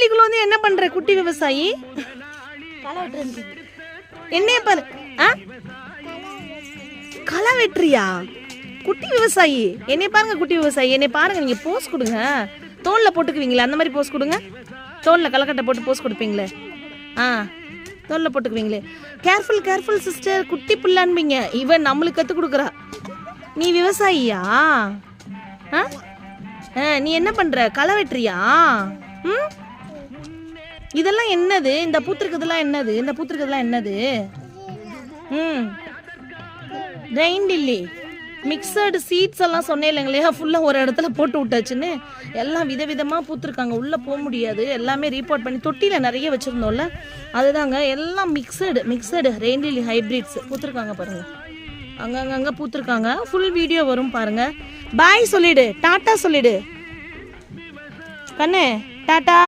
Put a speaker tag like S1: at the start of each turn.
S1: வீட்டுக்குள்ள வந்து என்ன பண்ற குட்டி விவசாயி?
S2: களை வெட்டுறது
S1: என்னைய பாரு. ஆ? களை வெட்டுறியா? குட்டி விவசாயி. என்னை பாருங்க குட்டி விவசாயி. என்னை பாருங்க நீங்க போஸ் கொடுங்க. தோல்ல போட்டுக்குவீங்களே அந்த மாதிரி போஸ் கொடுங்க. தோல்ல களைக்கட்டை போட்டு போஸ் கொடுப்பீங்களே. ஆ தோல்ல போட்டுக்குவீங்களே. கேர்ஃபுல் கேர்ஃபுல் சிஸ்டர் குட்டி புள்ளான்பீங்க இவன் நம்மளுக்கு கற்றுக் கொடுக்குறா. நீ விவசாயியா? ஆ? ஆ, நீ என்ன பண்ற? களை வெட்டுறியா? ம்? இதெல்லாம் என்னது? இந்த பூத்திருக்கிறதுலாம் என்னது? இந்த பூத்திருக்கிறதுலாம் என்னது? ம். ரெயின் டில்லி மிக்சடு சீட்ஸ் எல்லாம் சொன்னேன் இல்லைங்களே ஃபுல்லாக ஒரு இடத்துல போட்டு விட்டாச்சுன்னு. எல்லாம் விதவிதமாக பூத்துருக்காங்க. உள்ளே போக முடியாது. எல்லாமே ரீபோர்ட் பண்ணி தொட்டியில் நிறைய வச்சுருந்தோம்ல அதுதாங்க. எல்லாம் மிக்சடு மிக்சடு ரெயின் டில்லி ஹைப்ரிட்ஸ் பூத்துருக்காங்க பாருங்கள் அங்கங்கங்கே பூத்துருக்காங்க. ஃபுல் வீடியோ வரும் பாருங்க. பாய் சொல்லிடு. டாட்டா சொல்லிடு. கண்ணு டாட்டா.